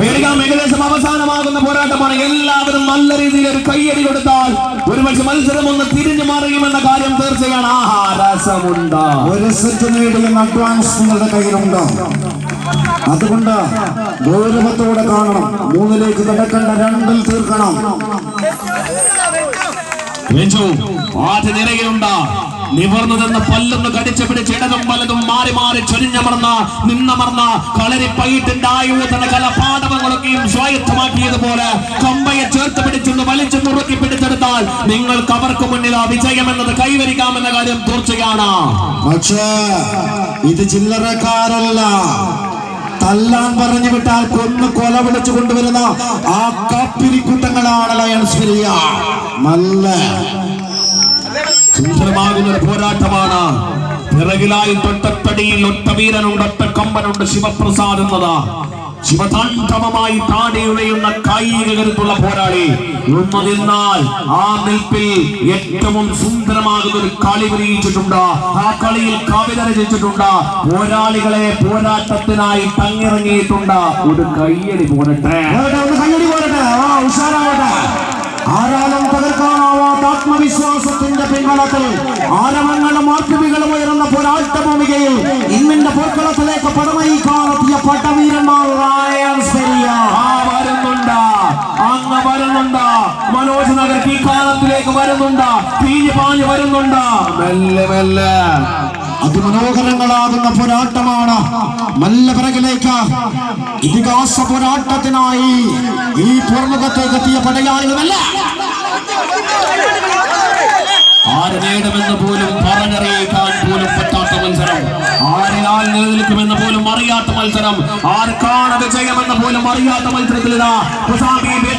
പേടിക്കാം ഏകദേശം അവസാനമാകുന്ന പോരാട്ടമാണ്. എല്ലാവരും നല്ല രീതിയിൽ ഒരു കയ്യടി കൊടുത്താൽ ഒരുപക്ഷെ മത്സരം ഒന്ന് തിരിഞ്ഞു മറിയുമെന്ന കാര്യം തീർച്ചയാണ്. ആഹാ രസമുണ്ട്? ഒരു സെറ്റ് നേടിയെന്ന അഡ്വാൻസ് നിങ്ങളുടെ കയ്യിലുണ്ട്? അതുകൊണ്ട് ഗൗരവത്തോടെ കാണണം. മൂന്നിലേക്ക് കിടക്കേണ്ട രണ്ടിൽ തീർക്കണം. ആദ്യ നിരയിലുണ്ട്. നിവർന്നു നിന്ന് പല്ലൊന്ന് കടിച്ചു പിടിച്ച് ഇടതും വലതും മാറി മാറി ചൊരിഞ്ഞമർന്ന നിന്നമർന്ന കളരി പൈറ്റിന്റെ ആയുധന കലപാടവങ്ങളൊക്കെയും സ്വായത്തമാക്കിയതുപോലെ കമ്പയെ ചേർത്ത് പിടിച്ചൊന്ന് വലിച്ചു മുറുക്കി പിടിച്ചെടുത്താൽ നിങ്ങൾക്ക് അവർക്ക് മുന്നിൽ ആ വിജയം എന്നത് കൈവരിക്കാമെന്ന കാര്യം തീർച്ചയാണ്. പക്ഷേ ഇത് ചില്ലറക്കാരല്ല. തല്ലാൻ പറഞ്ഞു വിട്ടാൽ കൊന്ന് കൊല വിളിച്ചു കൊണ്ടുവരുന്ന ആ കാപ്പിരിക്കൂട്ടങ്ങളാണ് ലയൺസ് ഫിലിയ നല്ല. സുന്ദരമാകുന്ന ഒരു പോരാട്ടമാണ്. പിറകിലായി തൊട്ടത്തടിയിൽ ഒറ്റ വീരനുണ്ട് ഒറ്റ കമ്പനുണ്ട് ശിവപ്രസാദ് എന്നത്. ശിവതാണ്ഡവമായി താടിയുടയുന്ന കായിക കരുത്തുള്ള പോരാളി. ഒന്ന് നിന്നാൽ ആ നിൽപ്പിൽ ഏറ്റവും സുന്ദരമാകുന്ന ഒരു കളി വിരിയിച്ചിട്ടുണ്ട്. ആ കളിയിൽ കവിത രചിച്ചിട്ടുണ്ട്. പോരാളികളെ പോരാട്ടത്തിനായി തങ്ങിറങ്ങിയിട്ടുണ്ട്. ഒരു കയ്യടി പോരട്ടെ. കയ്യടി പോരട്ടെ. ഉഷാറാവട്ടെ. ആരാലും തകർക്കാനാവാത്ത ആത്മവിശ്വാസത്തിന്റെ പിൻബലത്തിൽ ആരവങ്ങളും ആർപ്പികളും ഉയർന്ന പോരാട്ട ഭൂമികയിൽ ഇന്നിന്റെ പോർക്കളത്തിലേക്ക് നഗർ ഈ കാലത്തിലേക്ക് വരുന്നുണ്ട്. തീഞ്ഞു പാഞ്ഞു വരുന്നുണ്ട്. മെല്ലെ മെല്ലെ. അതിമനോഹരങ്ങളാകുന്ന പോരാട്ടമാണ് നല്ല പിറകിലേക്ക്. ഇതിഹാസ പോരാട്ടത്തിനായി ഈ പുറമുഖത്തേക്ക് എത്തിയ പടയാളികളല്ല ആര് നേടുമെന്ന് പോലും പറഞ്ഞറിയിക്കാൻ പോലും പറ്റാത്ത മത്സരം. ആരെയാൽ നിലനിൽക്കുമെന്ന് പോലും അറിയാത്ത മത്സരം. ആർക്കാണ് വിജയമെന്ന് പോലും അറിയാത്ത മത്സരത്തിൽ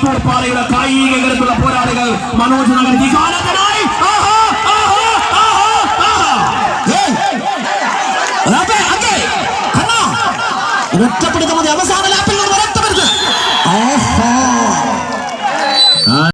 കുസാമി ബേട്ടൂർപ്പാറയുടെ കായിക കരുത്തുള്ള പോരാളികൾ മനോജ് നഗർ വികാരത്തിനായി. ഒറ്റപ്പെടുത്ത